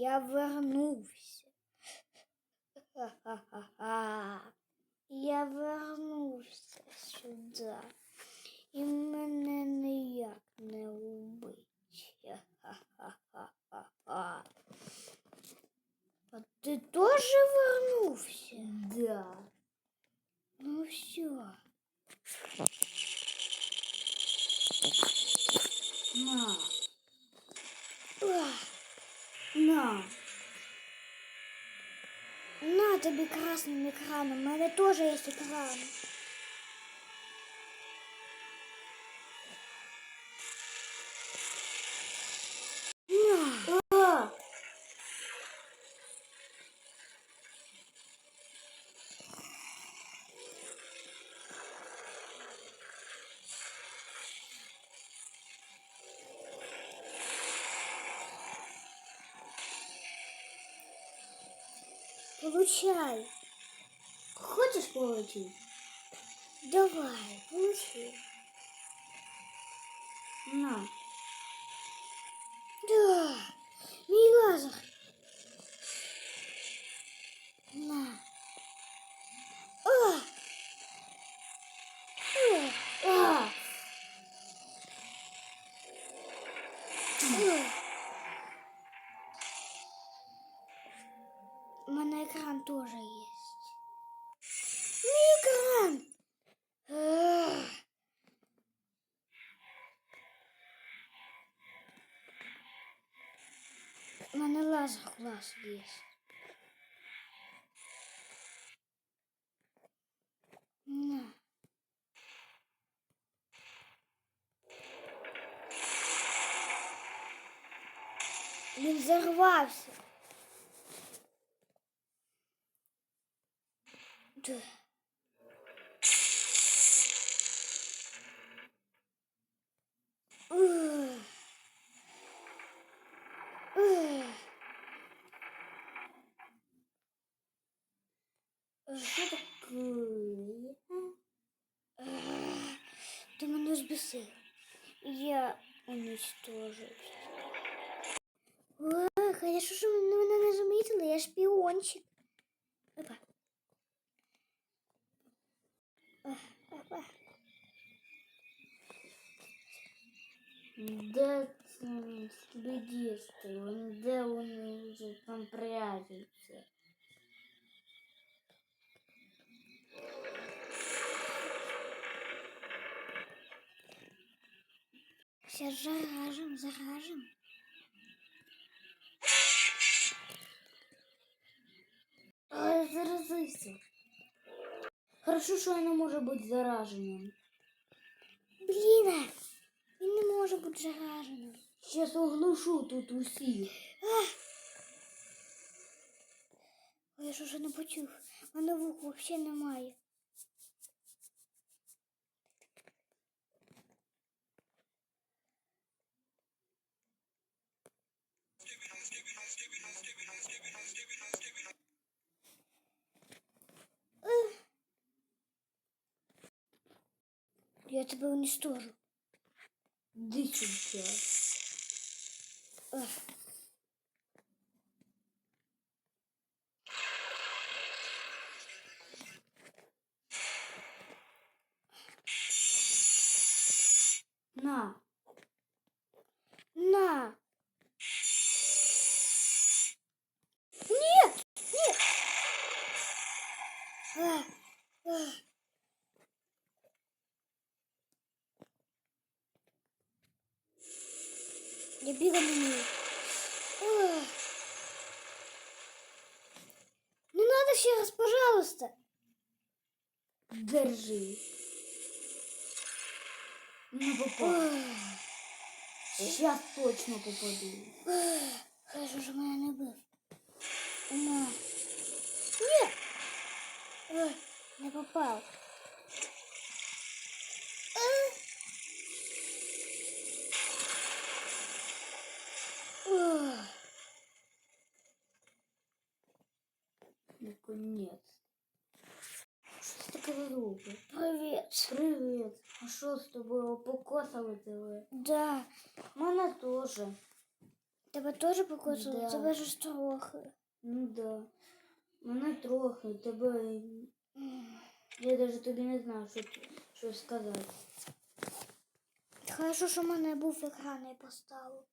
Я вернувся. Ха-ха-ха-ха. Я вернувся сюди. І мене ніяк не убить. А ти теж вернувся? Да. Ну все. На. На. На тобі красним екраном. У мене теж є екран. На. А! Получай. Хочешь получить? Давай, получи. На. Да. Мій лазер. На. А. А. А! мене екран теж є. Мій екран. А. У мене лазер клас є. На. Він взорвався. Да. Ух. Ух. Что такое? Ех, Ти мене збісив. Я уничтожив. Ох, хорошо, що мене мене не замітили, я шпіончик. Опа. Опа. Де слідісти? Де вони вже там прячуться? Сейчас заражем, заражем. А заразився. Хорошо, що я не можу бути зараженим. Блін, а, він не може бути зараженим. Зараз оглушу тут усіх. Ой, я ж уже не почув. У мене вух взагалі немає. Тебе уничтожу. Іди сюди. Ех. На. На. Нет, нет. А, а Я бігати не вмію. Ах. Не надо ще раз, пожалуйста. Держи. Не попав. Ах. Сейчас точно попаду. Ах. Хорошо, що мене не бив. На. Ні. Ой, не попав. Наконец. Що таке робить? Привіт. Привіт. А що з тобою покосали тебе? Да. Мене теж. Тебе теж покусили? Да. Тебе ж трохи. Ну да. Мене трохи, тебе. М. Я навіть тобі не знаю, що, що сказати. Хорошо, що в мене був екран і поставив.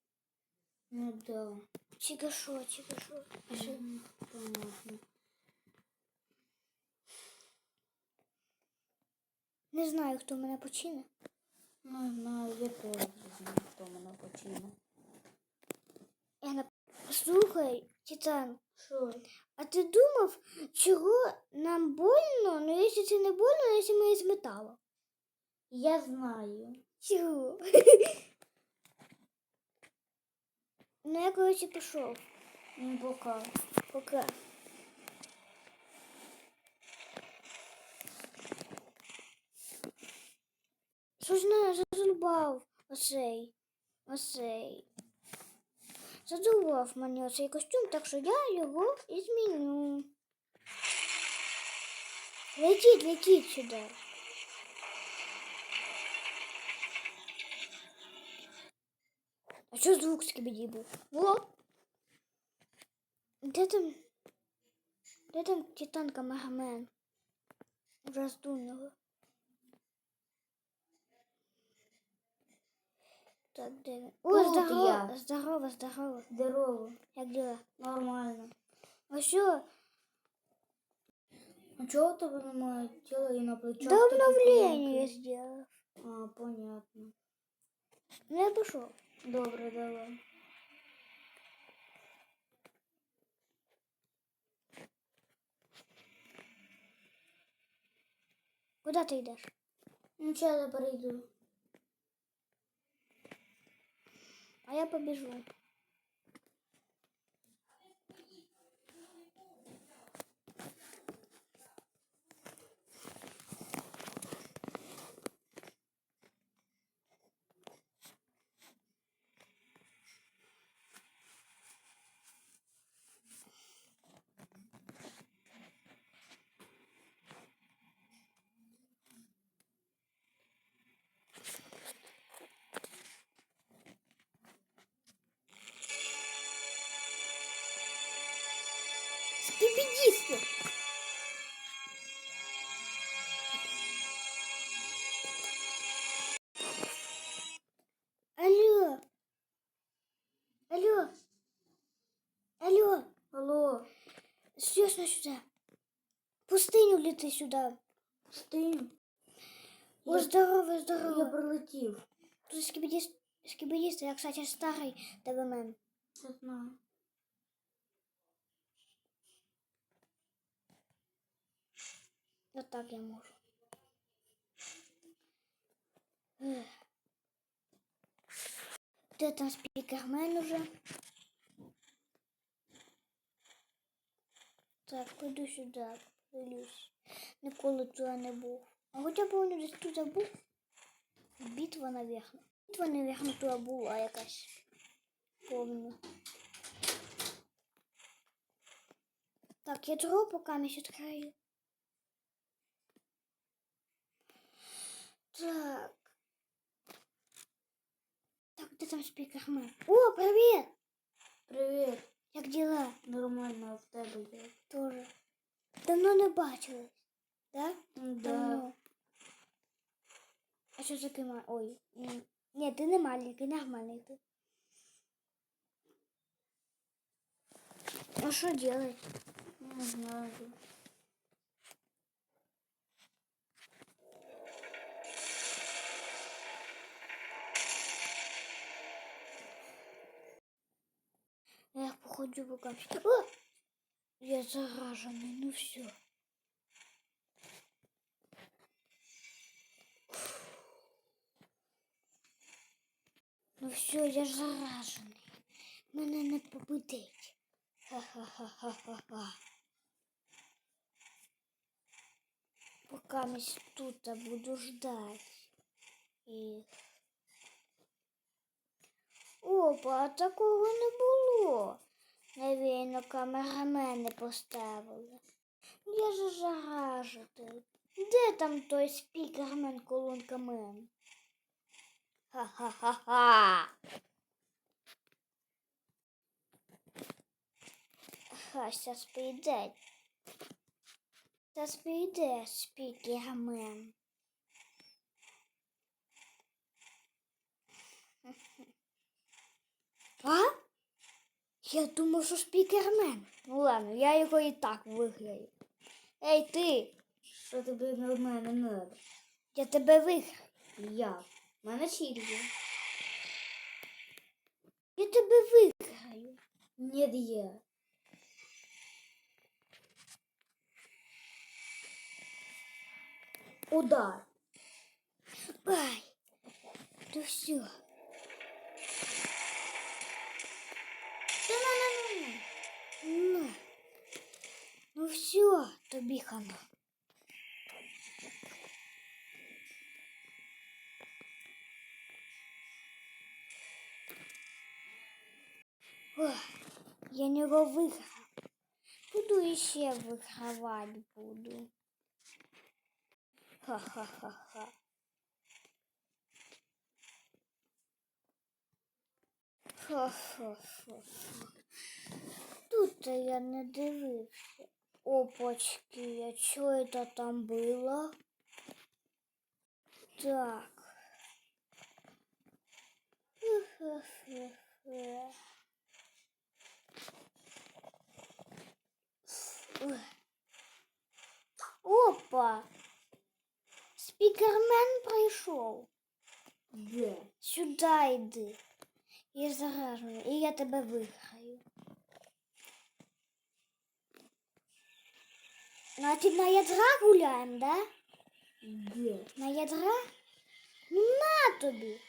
Ну да. Тільки що, тільки що. Все. Мгм, Понятно. Не знаю, хто мене почине. Не знаю, я теж не знаю, хто мене почине. Я на... Слухай, Титан, Що? а ти думав, чого нам больно, ну якщо це не больно, якщо ми із металу? Я знаю. Чого? ну я, коротше, пішов. Ну, пока. Пока. Що ж не задубав оцей. Оцей. Задубав мені оцей костюм, так що я його і зміню. Летіть, летіть сюди. А що звук скибіді був? Во! Де там? Де там титанка Магамен? Раздунного. 59. О, Тут здорово, я. здорово, здорово. Здорово. Як діла? Нормально. А что? Ну, а что у тебя на мое тело и на плечо? Да обновлення я. А, понятно. Ну я пошел. Добре, давай. Куда ты идешь? Ну, зараз я перейду. А я побіжу. Скибидисты! Алло! Алло! Алло! Алло, Срочно сюда! Пустыню лети сюда! стим. О, Я, здорово, я здорово! прилетів. Тут скибидист, скибидист, я, кстати, старый ТВМ. Я знаю. Вот так я можу. Ех. Де там спікермен уже? Так, пойду сюди, подивлюсь. Ніколи туди не був. А хоча б він десь тут був. Битва, навірно. Битва, навірно, туди була якась. Помню. Так, ядро поки місь відкрию. Так. Так, де там спікермен? О, привіт! Привіт. Як діла? Нормально, а в тебе як? Тоже. Давно не бачились. Да? Да. Давно. А що за кима? Ой. м, Ні, ти не маленький, нормальний ти. А що делать? Не знаю. Я походжу по камчику. О! Я зараженный, ну все. Ну все, я ж заражений. Мене не побудить. Ха-ха-ха-ха-ха. Пока місь тут буду ждать їх. Опа, а такого не було. Навірно, камерамени поставили. Я ж заражений. Де там той спікермен колонкамен? Ха-ха-ха-ха. Ага, зараз прийде. Зараз спікермен. А? Я думав, що спікермен. Ну ладно, я його і так виграю. Ей, ти, Що тобі від мене надо? я тебе виграю. Я. У мене чільки. Я тебе виграю. Нет, я. Удар. Ай, ну все. На. Ну все, тобі хана. Ох, я не його виграв. Буду іще вигравати буду. Ха-ха-ха-ха. Ха-ха-ха. Тут я не дивився. Опачки, а что это там было? Так. Опа! Спікермен прийшов. Де? Сюди йди. Я заражую, і я тебе виграю. Значить, на ядра гуляємо, да? Де? На ядра? Ну на тобі.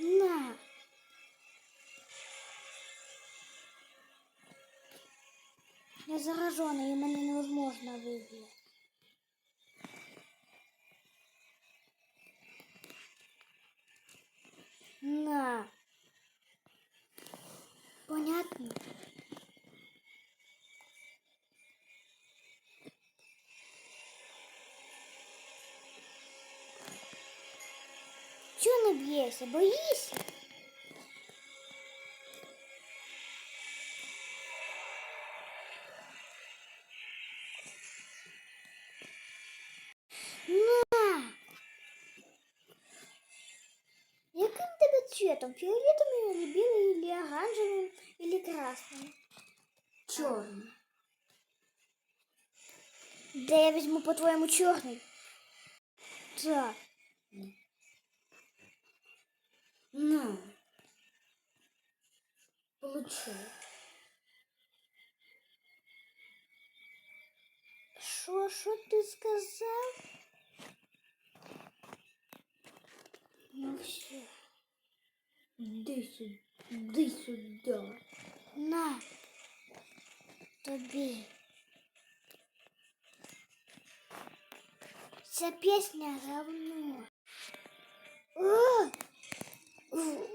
На. Я заражена, і мене невозможно виграти. На. Понятно? Чего не? Боишься? Цветом? Фиолетовым или белым, или оранжевым, или красным? Чорний. Да я возьму по-твоему черный. Так. На. Получай. Що, що ти сказав? Ну все. Іди сюди. Іди сюди. На. Тобі. Ця пісня говно. А! У.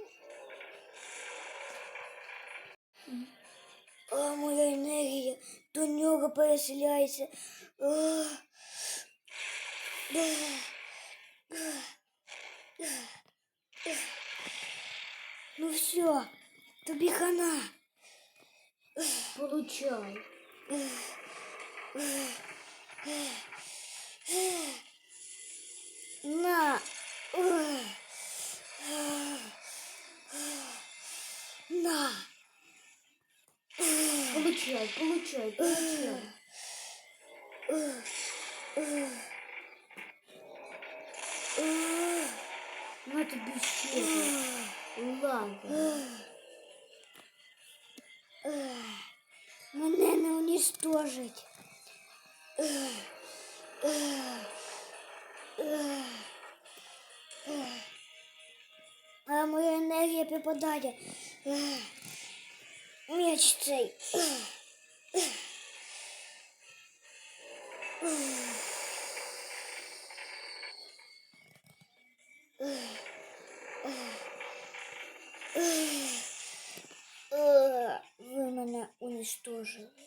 А моя енергія до нього переселяється. Все, тобі хана. Получай. На. На. Получай, получай, получай. Мене не уничтожить. А моя енергія припадає. Меч цей. jeu.